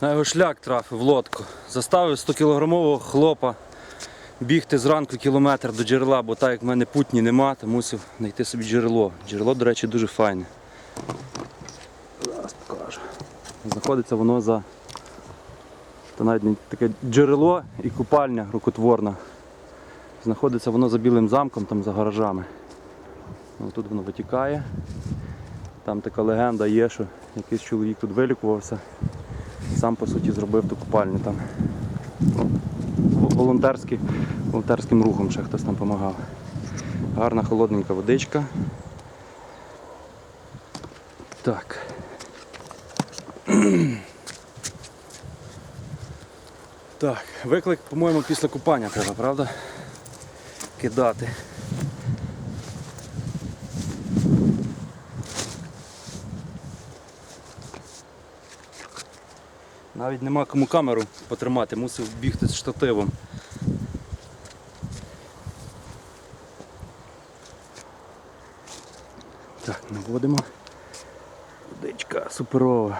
На його шлях трафив в лодку. Заставив 100-кілограмового хлопа бігти зранку кілометр до джерела, бо так як в мене путні нема, то мусив знайти собі джерело. Джерело, до речі, дуже файне. Зараз покажу. Знаходиться воно за. Та навіть таке джерело і купальня рукотворна. Знаходиться воно за білим замком, там за гаражами. Тут воно витікає. Там така легенда є, що якийсь чоловік тут вилікувався. Сам по суті зробив ту купальню там. Ну, волонтерський, волонтерським рухом ще хтось там допомагав. Гарна холодненька водичка. Так. Так, виклик, по-моєму, після купання треба, правда? Кидати. Навіть нема кому камеру потримати, мусив бігти з штативом. Так, наводимо. Водичка суперова.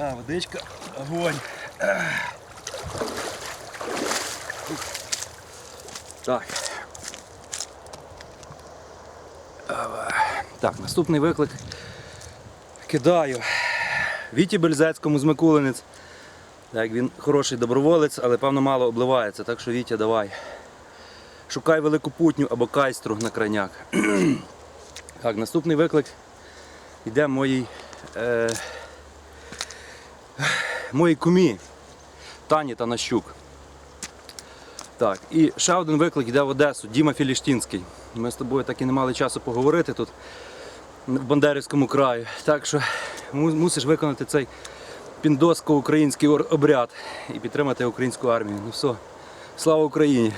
А, водичка, огонь. Так. Так, наступний виклик. Кидаю. Віті Бельзецькому з Микулинець. Так, він хороший доброволець, але певно мало обливається, так що Вітя давай. Шукай велику путню або кайстру на крайняк. так, наступний виклик йде моїй. Е, моїй кумі Тані Танащук. Так, і ще один виклик йде в Одесу, Діма Філіштінський. Ми з тобою так і не мали часу поговорити тут в Бандерівському краї. Так що мусиш виконати цей піндоско-український обряд і підтримати українську армію. Ну все, слава Україні!